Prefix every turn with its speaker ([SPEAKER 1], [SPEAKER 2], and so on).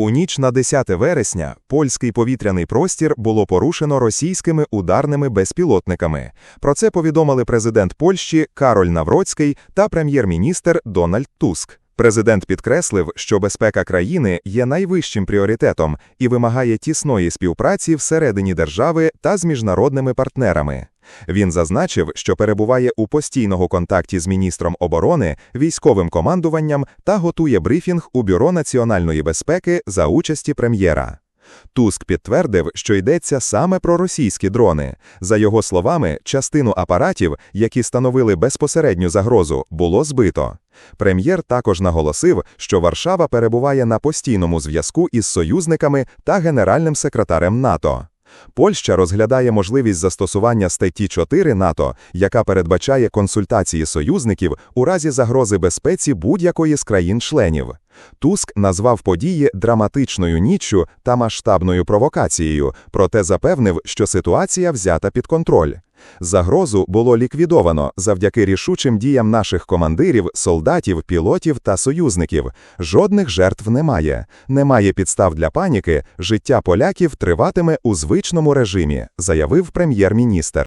[SPEAKER 1] У ніч на 10 вересня польський повітряний простір було порушено російськими ударними безпілотниками. Про це повідомили президент Польщі Кароль Навроцький та прем'єр-міністр Дональд Туск. Президент підкреслив, що безпека країни є найвищим пріоритетом і вимагає тісної співпраці всередині держави та з міжнародними партнерами. Він зазначив, що перебуває у постійному контакті з міністром оборони, військовим командуванням та готує брифінг у Бюро національної безпеки за участі прем'єра. Туск підтвердив, що йдеться саме про російські дрони. За його словами, частину апаратів, які становили безпосередню загрозу, було збито. Прем'єр також наголосив, що Варшава перебуває на постійному зв'язку із союзниками та генеральним секретарем НАТО. Польща розглядає можливість застосування статті 4 НАТО, яка передбачає консультації союзників у разі загрози безпеці будь-якої з країн-членів. Туск назвав події драматичною ніччю та масштабною провокацією, проте запевнив, що ситуація взята під контроль. Загрозу було ліквідовано завдяки рішучим діям наших командирів, солдатів, пілотів та союзників. Жодних жертв немає. Немає підстав для паніки. Життя поляків триватиме у звичному режимі, заявив прем'єр-міністр.